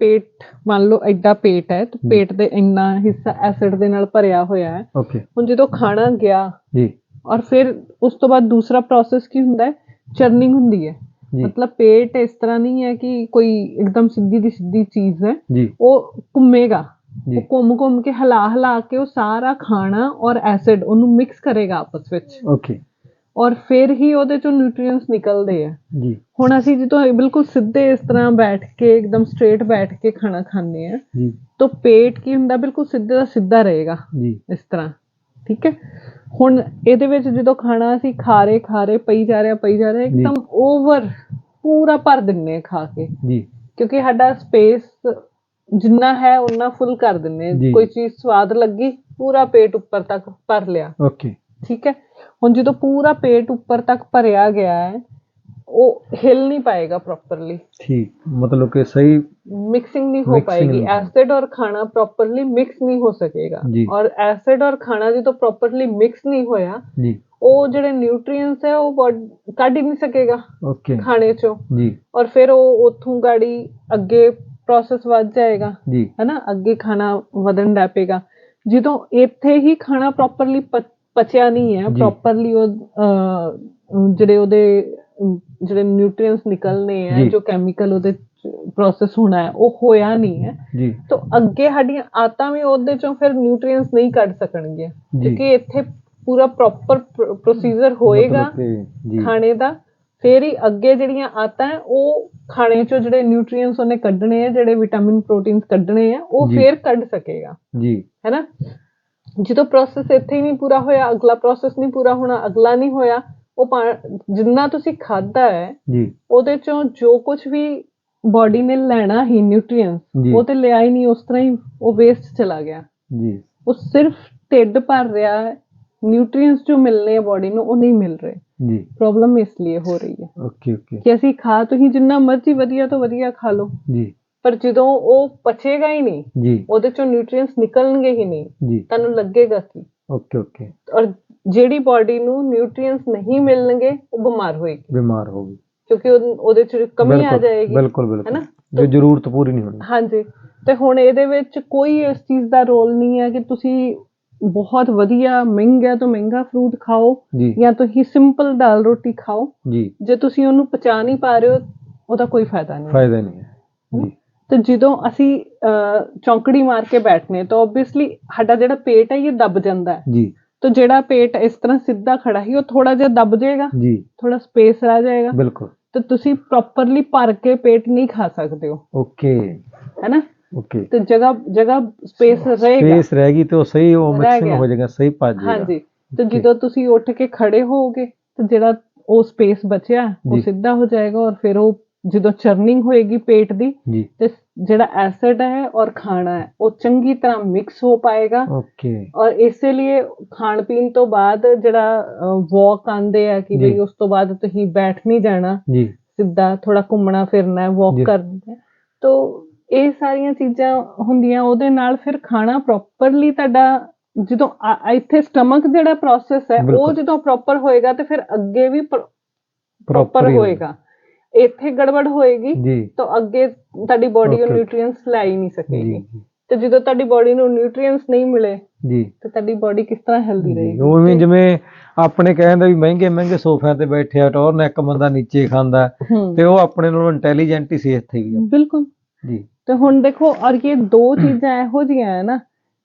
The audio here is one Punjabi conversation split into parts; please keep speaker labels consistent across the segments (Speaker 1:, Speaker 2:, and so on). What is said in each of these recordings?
Speaker 1: ਪੇਟ ਮੰਨ ਲਓ ਐਡਾ ਪੇਟ ਹੈ ਤੇ ਪੇਟ ਦੇ ਇੰਨਾ ਹਿੱਸਾ ਐਸਿਡ ਦੇ ਨਾਲ ਭਰਿਆ ਹੋਇਆ ਹੈ।
Speaker 2: ਓਕੇ
Speaker 1: ਹੁਣ ਜਦੋਂ ਖਾਣਾ ਗਿਆ
Speaker 2: ਜੀ।
Speaker 1: ਔਰ ਫਿਰ ਉਸ ਤੋਂ ਬਾਅਦ ਦੂਸਰਾ ਪ੍ਰੋਸੈਸ ਕੀ ਹੁੰਦਾ ਹੈ? ਚਰਨਿੰਗ ਹੁੰਦੀ ਹੈ। ਮਤਲਬ ਪੇਟ ਇਸ ਤਰ੍ਹਾਂ ਨਹੀਂ ਹੈ ਕਿ ਕੋਈ ਇੱਕਦਮ ਸਿੱਧੀ ਦੀ ਸਿੱਧੀ ਚੀਜ਼ ਹੈ। ਉਹ ਘੁੰਮੇਗਾ। ਉਹ ਘੁੰਮ ਘੁੰਮ ਕੇ ਹਿਲਾ ਹਿਲਾ ਕੇ ਉਹ ਸਾਰਾ ਖਾਣਾ ਔਰ ਐਸਿਡ ਉਹਨੂੰ ਮਿਕਸ ਕਰੇਗਾ ਆਪਸ ਵਿੱਚ।
Speaker 2: ਓਕੇ
Speaker 1: ਔਰ ਫਿਰ ਹੀ ਉਹਦੇ ਚੋਂ ਨਿਊਟ੍ਰੀਐਂਟਸ ਨਿਕਲਦੇ ਆ।
Speaker 2: ਜੀ।
Speaker 1: ਹੁਣ ਅਸੀਂ ਜਦੋਂ ਬਿਲਕੁਲ ਸਿੱਧੇ ਇਸ ਤਰ੍ਹਾਂ ਬੈਠ ਕੇ ਇੱਕਦਮ ਸਟ੍ਰੇਟ ਬੈਠ ਕੇ ਖਾਣਾ ਖਾਂਦੇ ਆ।
Speaker 2: ਜੀ।
Speaker 1: ਤਾਂ ਪੇਟ ਕੀ ਹੁੰਦਾ? ਬਿਲਕੁਲ ਸਿੱਧਾ ਦਾ ਸਿੱਧਾ ਰਹੇਗਾ
Speaker 2: ਜੀ।
Speaker 1: ਇਸ ਤਰ੍ਹਾਂ। ਠੀਕ ਹੈ? ਹੁਣ ਇਹਦੇ ਵਿੱਚ ਜਦੋਂ ਖਾਣਾ ਅਸੀਂ ਖਾ ਰਹੇ ਖਾ ਰਹੇ ਪਈ ਜਾ ਰਿਹਾ ਪਈ ਜਾ ਰਿਹਾ ਇੱਕਦਮ ਓਵਰ ਪੂਰਾ ਭਰ ਦਿੰਨੇ ਆ ਖਾ ਕੇ।
Speaker 2: ਜੀ।
Speaker 1: ਕਿਉਂਕਿ ਸਾਡਾ ਸਪੇਸ ਜਿੰਨਾ ਹੈ ਉਨਾ ਫੁੱਲ ਕਰ ਦਿੰਨੇ। ਕੋਈ ਚੀਜ਼ ਸਵਾਦ ਲੱਗੀ ਪੂਰਾ ਪੇਟ ਉੱਪਰ ਤੱਕ ਭਰ ਲਿਆ।
Speaker 2: ਓਕੇ
Speaker 1: ਠੀਕ ਹੈ? ਹੁਣ ਜਦੋਂ ਪੂਰਾ ਪੇਟ ਉੱਪਰ ਤੱਕ ਭਰਿਆ ਗਿਆ ਹੈ ਉਹ ਹਿਲ ਨਹੀਂ ਪਾਏਗਾ ਪ੍ਰੋਪਰਲੀ
Speaker 2: ਠੀਕ ਮਤਲਬ ਕਿ ਸਹੀ
Speaker 1: ਮਿਕਸਿੰਗ नहीं हो
Speaker 2: Mixing
Speaker 1: पाएगी
Speaker 2: नहीं।
Speaker 1: एसिड और खाना प्रॉपरली मिक्स नहीं हो सकेगा
Speaker 2: जी।
Speaker 1: और एसिड और खाना ਜਦੋਂ ਪ੍ਰੋਪਰਲੀ ਮਿਕਸ ਨਹੀਂ ਹੋਇਆ
Speaker 2: ਜੀ
Speaker 1: ਉਹ ਜਿਹੜੇ ਨਿਊਟ੍ਰੀਐਂਟਸ ਹੈ ਉਹ body ਕੱਢ ਹੀ ਨਹੀਂ ਸਕੇਗਾ
Speaker 2: ਓਕੇ
Speaker 1: ਖਾਣੇ ਚੋਂ
Speaker 2: ਜੀ
Speaker 1: ਔਰ ਫਿਰ ਉਹ ਉਥੋਂ ਗਾੜੀ ਅੱਗੇ ਪ੍ਰੋਸੈਸ ਵੱਧ ਜਾਏਗਾ
Speaker 2: ਜੀ
Speaker 1: ਹੈਨਾ ਅੱਗੇ ਖਾਣਾ ਵਧਣ ਲੱਗ ਪਏਗਾ ਜਦੋਂ ਇੱਥੇ ਹੀ ਖਾਣਾ ਪ੍ਰੋਪਰਲੀ ਪਚਿਆ ਨਹੀਂ ਹੈ। ਪ੍ਰੋਪਰਲੀ ਉਹ ਜਿਹੜੇ ਉਹਦੇ ਜਿਹੜੇ ਨਿਊਟ੍ਰੀਐਂਟਸ ਨਿਕਲਨੇ ਹੈ
Speaker 2: ਜੀ।
Speaker 1: ਕੈਮੀਕਲ ਉਹਦੇ ਪ੍ਰੋਸੈਸ ਹੋਣਾ ਹੈ ਉਹ ਹੋਇਆ ਨਹੀਂ ਹੈ
Speaker 2: ਜੀ
Speaker 1: ਤਾਂ ਅੱਗੇ ਸਾਡੀਆਂ ਆਤਾਂ ਵੀ ਉਹਦੇ ਚੋਂ ਫਿਰ ਨਿਊਟ੍ਰੀਐਂਟਸ ਨਹੀਂ ਕੱਢ ਸਕਣਗੀਆਂ
Speaker 2: ਜੀ।
Speaker 1: ਕਿਉਂਕਿ ਇੱਥੇ ਪੂਰਾ ਪ੍ਰੋਪਰ ਪ੍ਰੋਸੀਜਰ ਹੋਏਗਾ ਖਾਣੇ ਦਾ ਫਿਰ ਹੀ ਅੱਗੇ ਜਿਹੜੀਆਂ ਆਤਾਂ ਉਹ ਖਾਣੇ ਚੋਂ ਜਿਹੜੇ ਨਿਊਟ੍ਰੀਐਂਟਸ ਉਹਨੇ ਕੱਢਣੇ ਆ ਜਿਹੜੇ ਵਿਟਾਮਿਨ ਪ੍ਰੋਟੀਨਸ ਕੱਢਣੇ ਆ ਉਹ। ਫਿਰ ਕੱਢ ਸਕੇਗਾ
Speaker 2: ਜੀ
Speaker 1: ਹੈਨਾ ਜਦੋਂ ਪ੍ਰੋਸੈਸ ਇੱਥੇ ਹੀ ਨਹੀਂ ਪੂਰਾ ਹੋਇਆ ਅਗਲਾ ਪ੍ਰੋਸੈਸ ਨਹੀਂ ਪੂਰਾ ਹੋਣਾ ਅਗਲਾ ਨਹੀਂ ਹੋਇਆ ਉਹ ਜਿੰਨਾ ਤੁਸੀਂ ਖਾਦਾ ਹੈ
Speaker 2: ਜੀ।
Speaker 1: ਉਹਦੇ ਚੋਂ ਜੋ ਕੁਝ ਵੀ ਬਾਡੀ ਨੇ ਲੈਣਾ ਹੀ ਨਿਊਟ੍ਰੀਐਂਟਸ। ਉਹ ਤੇ ਲਿਆ ਹੀ ਨਹੀਂ ਉਸ ਤਰ੍ਹਾਂ ਹੀ ਉਹ ਵੇਸਟ ਚਲਾ ਗਿਆ।
Speaker 2: ਜੀ।
Speaker 1: ਉਹ ਸਿਰਫ ਢਿੱਡ ਭਰ ਰਿਹਾ ਹੈ ਨਿਊਟ੍ਰੀਐਂਟਸ ਜੋ ਮਿਲਨੇ ਆ ਬਾਡੀ ਨੂੰ ਉਹ ਨਹੀਂ ਮਿਲ ਰਹੇ।
Speaker 2: ਜੀ।
Speaker 1: ਪ੍ਰੋਬਲਮ ਇਸ ਲਈ ਹੋ ਰਹੀ ਹੈ
Speaker 2: ਓਕੇ ਓਕੇ
Speaker 1: ਕਿ ਅਸੀਂ ਖਾ ਤੁਸੀਂ ਜਿੰਨਾ ਮਰਜ਼ੀ ਵਧੀਆ ਤੋਂ ਵਧੀਆ ਖਾ ਲਓ।
Speaker 2: ਜੀ।
Speaker 1: ਪਰ ਜਦੋਂ ਉਹ ਪਚੇਗਾ ਹੀ ਨਹੀਂ
Speaker 2: ਜੀ।
Speaker 1: ਉਹਦੇ ਚੋਂ ਨਿਊਟ੍ਰੀਐਂਟਸ ਨਿਕਲਣਗੇ ਹੀ ਨਹੀਂ
Speaker 2: ਜੀ।
Speaker 1: ਤੁਹਾਨੂੰ ਲੱਗੇਗਾ ਕੀ?
Speaker 2: Okay okay.
Speaker 1: ਔਰ ਜਿਹੜੀ ਬਾਡੀ ਨੂੰ ਨਿਊਟ੍ਰੀਐਂਟਸ ਨਹੀਂ ਮਿਲਣਗੇ ਉਹ ਬਿਮਾਰ ਹੋਏਗੀ।
Speaker 2: ਬਿਮਾਰ ਹੋ ਗਈ
Speaker 1: ਕਿਉਂਕਿ ਉਹ- ਉਹਦੇ ਚ ਕਮੀ ਆ ਜਾਏਗੀ
Speaker 2: ਬਿਲਕੁਲ ਬਿਲਕੁਲ।
Speaker 1: ਹੈਨਾ?
Speaker 2: ਜੋ ਜ਼ਰੂਰਤ ਪੂਰੀ ਨਹੀਂ ਹੋਣੀ।
Speaker 1: ਹਾਂਜੀ। ਤੇ ਹੁਣ ਇਹਦੇ ਵਿੱਚ ਕੋਈ ਇਸ ਚੀਜ਼ ਦਾ ਰੋਲ ਨਹੀਂ ਹੈ ਕਿ ਤੁਸੀਂ ਬਹੁਤ ਵਧੀਆ ਮਹਿੰਗਾ ਤੋਂ ਮਹਿੰਗਾ ਫਰੂਟ ਖਾਓ
Speaker 2: ਜੀ।
Speaker 1: ਜਾਂ ਤੁਸੀਂ ਸਿੰਪਲ ਦਾਲ ਰੋਟੀ ਖਾਓ।
Speaker 2: ਜੀ।
Speaker 1: ਜੇ ਤੁਸੀਂ ਉਹਨੂੰ ਪਚਾ ਨਹੀਂ ਪਾ ਰਹੇ ਹੋ ਉਹਦਾ ਕੋਈ ਫਾਇਦਾ ਨਹੀਂ।
Speaker 2: ਫਾਇਦਾ ਨਹੀਂ ਹੈ। ਜੀ।
Speaker 1: ਤੇ ਜਦੋਂ ਅਸੀਂ ਚੌਂਕੜੀ ਮਾਰ ਕੇ ਬੈਠਨੇ ਤਾਂ ਆਬਵੀਅਸਲੀ ਸਾਡਾ ਜਿਹੜਾ ਪੇਟ ਹੈ ਇਹ ਦਬ ਜਾਂਦਾ ਹੈ।
Speaker 2: ਜੀ।
Speaker 1: ਤਾਂ ਜਿਹੜਾ ਪੇਟ ਇਸ ਤਰ੍ਹਾਂ ਸਿੱਧਾ ਖੜਾ ਹੀ ਉਹ ਥੋੜਾ ਜਿਹਾ ਦਬ ਜਾਏਗਾ।
Speaker 2: ਜੀ।
Speaker 1: ਥੋੜਾ ਸਪੇਸ ਰਹਿ ਜਾਏਗਾ।
Speaker 2: ਬਿਲਕੁਲ।
Speaker 1: ਤੇ ਤੁਸੀਂ ਪ੍ਰੋਪਰਲੀ ਭਰ ਕੇ ਪੇਟ ਨਹੀਂ ਖਾ ਸਕਦੇ ਹੋ।
Speaker 2: ਓਕੇ।
Speaker 1: ਹੈਨਾ?
Speaker 2: ਓਕੇ।
Speaker 1: ਤੇ ਜਗ੍ਹਾ ਜਗ੍ਹਾ ਸਪੇਸ ਰਹੇਗਾ।
Speaker 2: ਸਪੇਸ ਰਹਿ ਗਈ ਤੇ ਉਹ ਸਹੀ ਉਹ ਮਿਕਸਿੰਗ। ਹੋ ਜਾਏਗਾ ਸਹੀ ਭੱਜ ਜਾਏਗਾ।
Speaker 1: ਹਾਂਜੀ। ਤੇ. ਜਦੋਂ ਤੁਸੀਂ ਉੱਠ ਕੇ ਖੜੇ ਹੋਵੋਗੇ ਤੇ ਜਿਹੜਾ ਉਹ ਸਪੇਸ ਬਚਿਆ ਉਹ। ਸਿੱਧਾ ਹੋ ਜਾਏਗਾ ਔਰ ਫਿਰ ਉਹ ਜਦੋਂ ਚਰਨਿੰਗ ਹੋਏਗੀ ਪੇਟ ਦੀ ਤੇ ਜਿਹੜਾ ਐਸਿਡ ਹੈ ਔਰ ਖਾਣਾ ਹੈ ਉਹ ਚੰਗੀ ਤਰ੍ਹਾਂ ਮਿਕਸ ਹੋ ਪਾਏਗਾ।
Speaker 2: ਓਕੇ।
Speaker 1: ਔਰ ਇਸੇ ਲਈ ਖਾਣ ਪੀਣ ਤੋਂ ਬਾਅਦ ਜਿਹੜਾ ਵਾਕ ਆਂਦੇ ਆ ਕਿ। ਬਈ ਉਸ ਤੋਂ ਬਾਅਦ ਤੁਸੀਂ ਬੈਠ ਨਹੀਂ ਜਾਣਾ।
Speaker 2: ਜੀ।
Speaker 1: ਸਿੱਧਾ ਥੋੜਾ ਘੁੰਮਣਾ ਫਿਰਨਾ ਹੈ ਵਾਕ। ਕਰਨਾ ਤੋ ਇਹ ਸਾਰੀਆਂ ਚੀਜ਼ਾਂ ਹੁੰਦੀਆਂ ਉਹਦੇ ਨਾਲ ਫਿਰ ਖਾਣਾ ਪ੍ਰੋਪਰਲੀ ਤੁਹਾਡਾ ਜਦੋਂ ਇੱਥੇ ਸਟਮਕ ਜਿਹੜਾ ਪ੍ਰੋਸੈਸ ਹੈ ਉਹ। ਜਦੋਂ ਪ੍ਰੋਪਰ ਹੋਏਗਾ ਤੇ ਫਿਰ ਅੱਗੇ ਵੀ ਪ੍ਰੋਪਰ ਹੋਏਗਾ। ਇੱਥੇ ਗੜਬੜ ਹੋਏਗੀ ਤਾਂ ਅੱਗੇ ਤੁਹਾਡੀ ਬੋਡੀ ਉਹ. ਨਿਊਟ੍ਰੀਐਂਟਸ ਲੈ ਹੀ ਨਹੀਂ ਸਕੇਗੀ। ਤੇ ਜਦੋਂ ਤੁਹਾਡੀ ਬੋਡੀ ਨੂੰ ਨਿਊਟ੍ਰੀਐਂਟਸ ਨਹੀਂ ਮਿਲੇ
Speaker 2: ਜੀ।
Speaker 1: ਤੇ ਤੁਹਾਡੀ ਬੋਡੀ ਕਿਸ ਤਰ੍ਹਾਂ ਹੈਲਦੀ ਰਹੇਗੀ?
Speaker 2: ਉਵੇਂ ਜਿਵੇਂ ਆਪਣੇ ਕਹਿੰਦੇ ਵੀ ਮਹਿੰਗੇ ਮਹਿੰਗੇ ਸੋਫਿਆਂ ਤੇ ਬੈਠੇ ਆ ਟੌਰ ਨੇ ਇੱਕ ਬੰਦਾ ਨੀਚੇ ਖਾਂਦਾ ਤੇ ਉਹ ਆਪਣੇ ਨਾਲੋਂ ਇੰਟੈਲੀਜੈਂਟ ਹੀ ਸਿਹਤ ਹੈਗੀ ਆ
Speaker 1: ਬਿਲਕੁਲ।
Speaker 2: ਜੀ।
Speaker 1: ਤੇ ਹੁਣ ਦੇਖੋ ਔਰ ਇਹ ਦੋ ਚੀਜ਼ਾਂ ਇਹੋ ਜਿਹੀਆਂ ਹੈ ਨਾ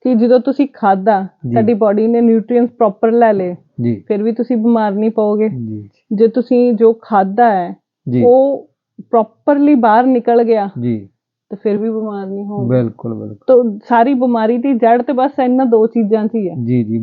Speaker 1: ਕਿ ਜਦੋਂ ਤੁਸੀਂ ਖਾਦਾ। ਤੁਹਾਡੀ ਬਾਡੀ ਨੇ ਨਿਊਟ੍ਰੀਐਂਟਸ ਪ੍ਰੋਪਰ ਲੈ ਲਏ
Speaker 2: ਜੀ।
Speaker 1: ਫਿਰ ਵੀ ਤੁਸੀਂ ਬਿਮਾਰ ਨਹੀਂ ਪਾਓਗੇ।
Speaker 2: ਜੀ।
Speaker 1: ਜੇ ਤੁਸੀਂ ਜੋ ਖਾਦਾ ਹੈ ਉਹ ਪ੍ਰੋਪਰਲੀ ਬਾਹਰ ਨਿਕਲ ਗਿਆ
Speaker 2: ਜੀ।
Speaker 1: ਤੇ ਫਿਰ ਵੀ ਬਿਮਾਰ ਨਹੀਂ ਹੋਗੇ
Speaker 2: ਬਿਲਕੁਲ ਬਿਲਕੁਲ।
Speaker 1: ਤਾਂ ਸਾਰੀ ਬਿਮਾਰੀ ਦੀ ਜੜ ਤੇ ਬਸ ਇਹਨਾਂ ਦੋ ਚੀਜ਼ਾਂ 'ਚ ਹੀ ਹੈ।
Speaker 2: ਜੀ ਜੀ।